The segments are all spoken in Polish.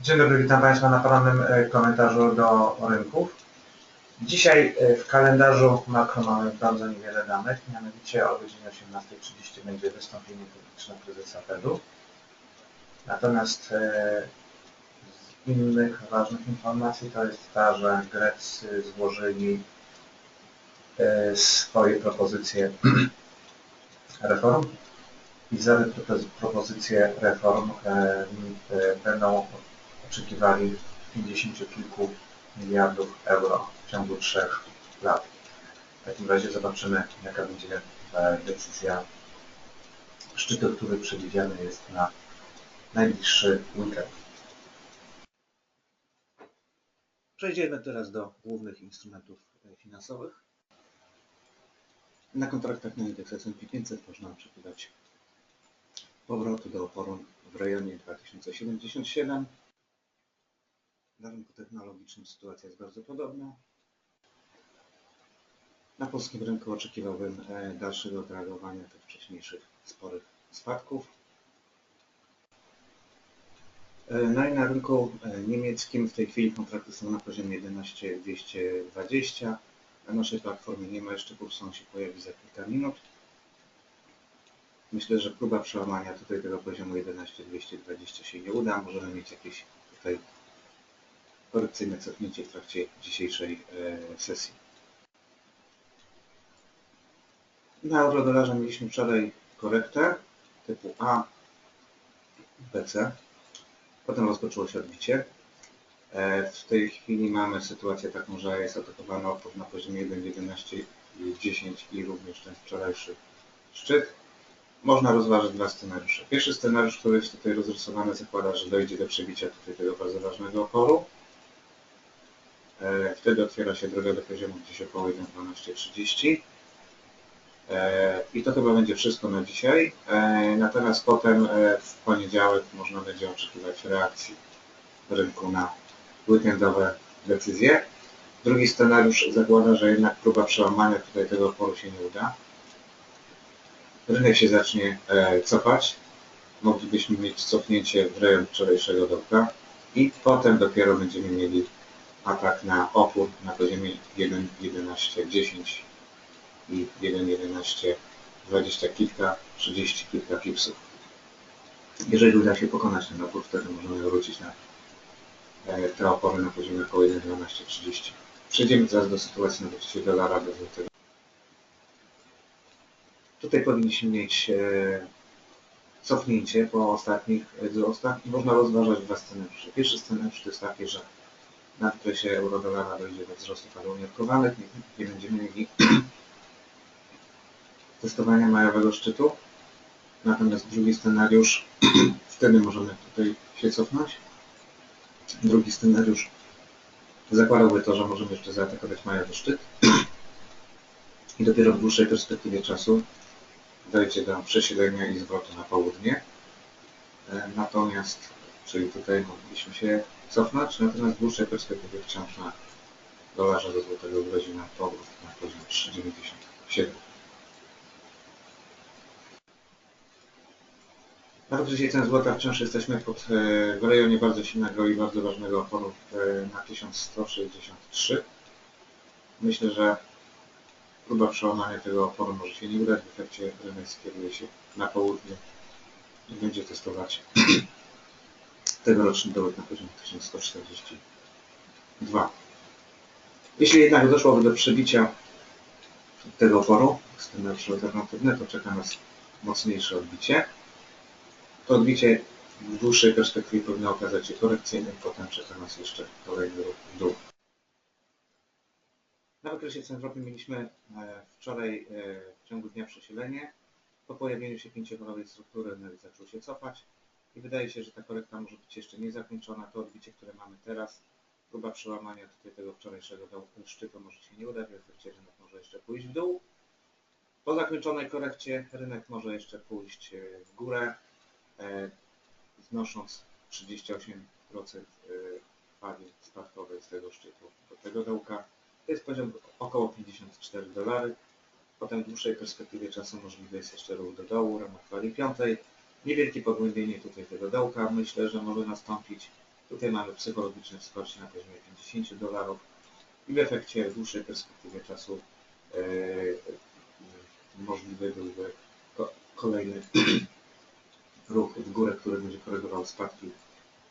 Dzień dobry, witam Państwa na porannym e, komentarzu do rynków. Dzisiaj e, w kalendarzu makro mamy bardzo niewiele danych, mianowicie o godzinie 18.30 będzie wystąpienie publiczne prezesa Fedu. Natomiast e, z innych ważnych informacji to jest ta, że Grecy złożyli swoje propozycje reform i za te propozycje reform będą oczekiwali 50 kilku miliardów euro w ciągu trzech lat. W takim razie zobaczymy, jaka będzie e, decyzja szczytu, który przewidziany jest na najbliższy weekend. Przejdziemy teraz do głównych instrumentów e, finansowych. Na kontraktach na indeks S&P 500 można oczekiwać powrotu do oporu w rejonie 2077 na rynku technologicznym sytuacja jest bardzo podobna. Na polskim rynku oczekiwałbym e, dalszego odreagowania tych wcześniejszych sporych spadków. E, no i na rynku e, niemieckim w tej chwili kontrakty są na poziomie 11220. Na naszej platformie nie ma jeszcze kursu, on się pojawi za kilka minut. Myślę, że próba przełamania tutaj tego poziomu 11220 się nie uda. Możemy mieć jakieś tutaj korekcyjne cofnięcie w trakcie dzisiejszej e, sesji. Na euro-dolarze mieliśmy wczoraj korektę typu A, BC. Potem rozpoczęło się odbicie. E, w tej chwili mamy sytuację taką, że jest atakowany opór na poziomie 1.11.10 i również ten wczorajszy szczyt. Można rozważyć dwa scenariusze. Pierwszy scenariusz, który jest tutaj rozrysowany, zakłada, że dojdzie do przebicia tutaj tego bardzo ważnego oporu. E, wtedy otwiera się droga do poziomu gdzieś około 1.12.30. E, I to chyba będzie wszystko na dzisiaj. E, natomiast potem w poniedziałek można będzie oczekiwać reakcji rynku na weekendowe decyzje. Drugi scenariusz zakłada, że jednak próba przełamania tutaj tego oporu się nie uda. Rynek się zacznie cofać. Moglibyśmy mieć cofnięcie w rejon wczorajszego dołka i potem dopiero będziemy mieli atak na opór na poziomie 1.11.10 i 1.11 20 kilka, 30 kilka pipsów. Jeżeli uda się pokonać ten opór, wtedy możemy wrócić na e, te opory na poziomie około 1.12.30. Przejdziemy teraz do sytuacji na wyjściu dolara do złotego. Tutaj powinniśmy mieć e, cofnięcie po ostatnich wzrostach i można rozważać dwa scenariusze. Pierwszy scenariusz to jest taki, że na wykresie euro-dolara dojdzie do wzrostu paru umiarkowanych, nie, nie będziemy mieli testowania majowego szczytu. Natomiast drugi scenariusz, wtedy możemy tutaj się cofnąć. Drugi scenariusz zakładałby to, że możemy jeszcze zaatakować majowy szczyt i dopiero w dłuższej perspektywie czasu dojdzie do przesilenia i zwrotu na południe. E, natomiast, czyli tutaj mogliśmy się cofnąć, natomiast w dłuższej perspektywie wciąż na dolarze do złotego grozi na powrót na poziom 3,97. Na dzisiaj cen złota wciąż jesteśmy pod, e, w rejonie bardzo silnego i bardzo ważnego oporu e, na 1163. Myślę, że próba przełamania tego oporu może się nie udać. W efekcie rynek skieruje się na południe i będzie testować tegoroczny dołek na poziomie 1142. Jeśli jednak doszłoby do przebicia tego oporu, scenariusz alternatywny, to czeka nas mocniejsze odbicie. To odbicie w dłuższej perspektywie powinno okazać się korekcyjnym, potem czeka nas jeszcze kolejny ruch w dół. Na wykresie cen ropy mieliśmy e, wczoraj e, w ciągu dnia przesilenie. Po pojawieniu się pięciowalowej struktury rynek zaczął się cofać i wydaje się, że ta korekta może być jeszcze nie zakończona. To odbicie, które mamy teraz, próba przełamania tutaj tego wczorajszego szczytu może się nie udać, w efekcie rynek może jeszcze pójść w dół. Po zakończonej korekcie rynek może jeszcze pójść e, w górę, e, znosząc 38% e, fali spadkowej z tego szczytu do tego dołka. To jest poziom około 54 dolary. Potem w dłuższej perspektywie czasu możliwy jest jeszcze ruch do dołu, ramach fali piątej. Niewielkie pogłębienie tutaj tego dołka myślę, że może nastąpić. Tutaj mamy psychologiczne wsparcie na poziomie 50 dolarów i w efekcie w dłuższej perspektywie czasu e, możliwy byłby ko- kolejny ruch w górę, który będzie korygował spadki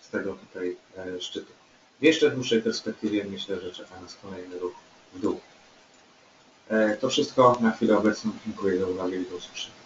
z tego tutaj e, szczytu. W jeszcze dłuższej perspektywie myślę, że czeka nas kolejny ruch w dół. E, To wszystko na chwilę obecną. Dziękuję za uwagę i do usłyszenia.